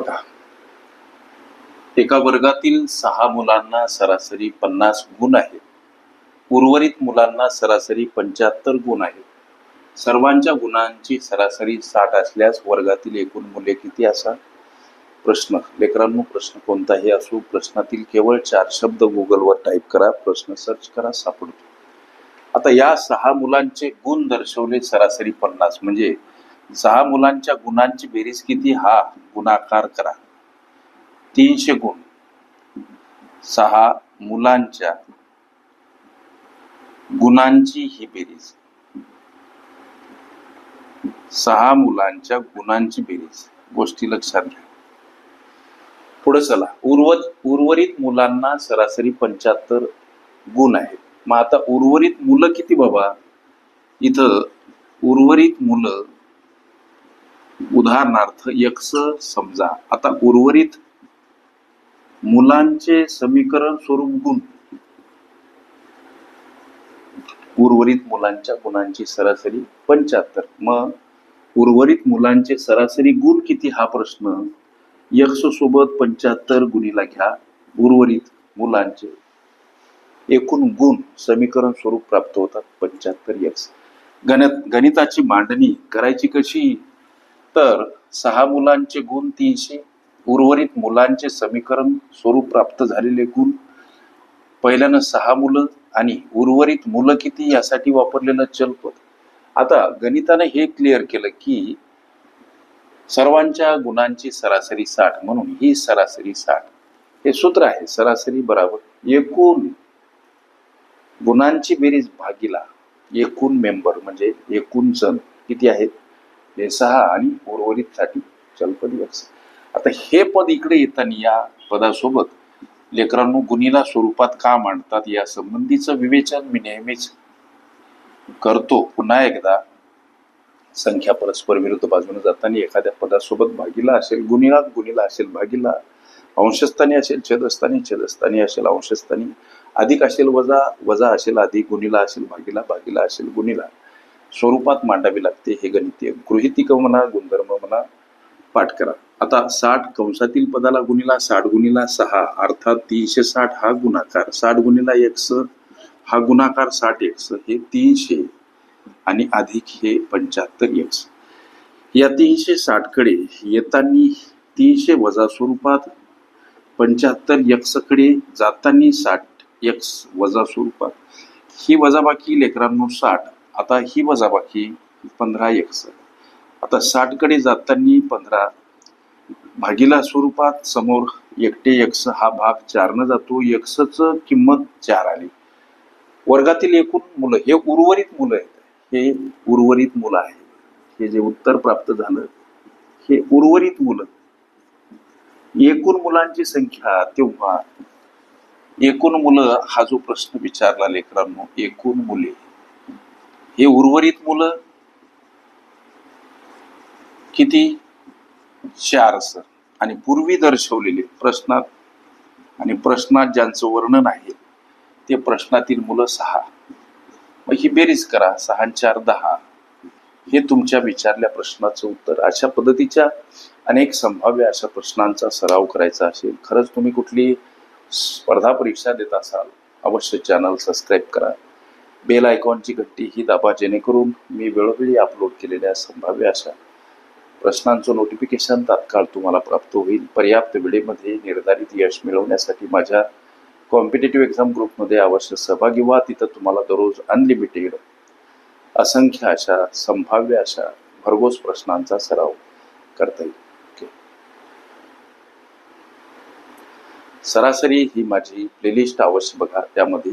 बघा. एका वर्गातील सहा मुलांना सरासरी पन्नास गुण आहेत. उर्वरित मुलांना सरासरी पंच्याहत्तर गुण आहेत. सर्वांच्या गुणांची सरासरी साठ असल्यास वर्गातील एकूण मुले किती असा प्रश्न. लेकरांनो प्रश्न कोणताही असो प्रश्नातील केवळ चार शब्द गुगलवर टाईप करा प्रश्न सर्च करा सापडतो. आता या सहा मुलांचे गुण दर्शवले सरासरी पन्नास. म्हणजे सहा मुलांच्या गुणांची बेरीज किती? हा गुणाकार करा. तीनशे गुण. सहा मुलांच्या गुणांची ही बेरीज. सहा मुलांच्या गुणांची बेरीज. गोष्टी लक्षात घ्या. पुढे चला. उर्वर उर्वरित मुलांना सरासरी पंच्याहत्तर गुण आहेत. मग आता उर्वरित मुलं किती बाबा? इथं उर्वरित मुलं उदाहरणार्थ यक्स समजा आता उर्वरित मुलांचे समीकरण स्वरूप गुण. उर्वरित मुलांच्या गुणांची सरासरी पंच्याहत्तर. मग उर्वरित मुलांचे सरासरी गुण किती? हा प्रश्न. यक्स सोबत पंच्याहत्तर गुणीला घ्या. उर्वरित मुलांचे एकूण गुण समीकरण स्वरूप प्राप्त होतात पंच्याहत्तर यक्स गणित गणिताची मांडणी करायची कशी? तर सहा मुलांचे गुण तीनशे उर्वरित मुलांचे समीकरण स्वरूप प्राप्त झालेले गुण. पहिल्यानं सहा मुलं आणि उर्वरित मुलं किती यासाठी वापरलेलं चलपद आता गणिताने हे क्लिअर केलं की सर्वांच्या गुणांची सरासरी साठ म्हणून ही सरासरी साठ. हे सूत्र आहे सरासरी बराबर. एकूण गुणांची बेरीज भागीला एकूण मेंबर म्हणजे एकूण जण किती आहेत? हे सहा आणि उर्वरित साठी चलपद आता हे पद इकडे येताना या पदासोबत लेकरांनो गुणीला स्वरूपात का मांडतात या संबंधीचं विवेचन मी नेहमीच करतो. पुन्हा एकदा संख्या परस्पर विरुद्ध बाजूने जाताना एखाद्या पदासोबत भागीला असेल गुन्हेला गुणीला असेल भागीला अंशस्थानी असेल छेदस्थानी छेदस्थानी असेल अंशस्थानी अधिक असेल वजा वजा असेल अधिक गुणीला असेल भागीला भागीला असेल गुणीला. स्वरूपात मांडावी लागते हे गणितीय. गृहितिक म्हणा गुणधर्म म्हणा पाठ करा आता साठ कंसातील पदाला गुणीला साठ गुणिला सहा अर्थात तीनशे साठ हा गुणाकार. साठ गुणिला एक्स हा गुणाकार साठ एक्स हे तीनशे आणि अधिक हे पंच्याहत्तर एक्स. या तीनशे साठकडे येताना तीनशे वजा स्वरूपात पंच्याहत्तर यक्सकडे जाताना साठ यक्स वजा स्वरूपात. ही वजाबाकी लेकरांनो साठ. आता ही वजाबाकी पंधरा यक्स आता साठकडे जाताना पंधरा. भागीला स्वरूपात समोर एकटे यक्ष हा भाग चारनं जातो. यक्षच किंमत चार आली. वर्गातील एकूण मुलं हे उर्वरित मुलं आहेत. हे उर्वरित मुलं आहेत. हे जे उत्तर प्राप्त झालं हे उर्वरित मुलं. एकूण मुलांची संख्या तेव्हा एकूण मुलं हा जो प्रश्न विचारला लेकरांनो एकूण मुले. हे उर्वरित मुलं किती चार सर? आणि पूर्वी दर्शवलेले प्रश्नात आणि प्रश्नात ज्यांचं वर्णन आहे ते प्रश्नातील मुलं सहा. मग ही बेरीज करा सहा चार दहा. हे तुमच्या विचारल्या प्रश्नाचं उत्तर. अशा पद्धतीच्या अनेक संभाव्य अशा प्रश्नांचा सराव करायचा असेल. खरंच तुम्ही कुठली स्पर्धा परीक्षा देत असाल अवश्य चॅनल सबस्क्राईब करा. बेल आयकॉनची घट्टी ही दाबा जेणेकरून मी वेळोवेळी अपलोड केलेल्या संभाव्य अशा प्रश्नांचं नोटिफिकेशन तात्काळ तुम्हाला प्राप्त होईल. पर्याप्त वेळेमध्ये निर्धारित यश मिळवण्यासाठी माझ्या कॉम्पिटेटिव्ह एक्झाम ग्रुपमध्ये अवश्य सहभागी व्हा. तिथं तुम्हाला दररोज अनलिमिटेड असंख्य अशा संभाव्य अशा भरघोस प्रश्नांचा सराव करता येईल. ओके. सरासरी ही माझी प्लेलिस्ट अवश्य बघा. त्यामध्ये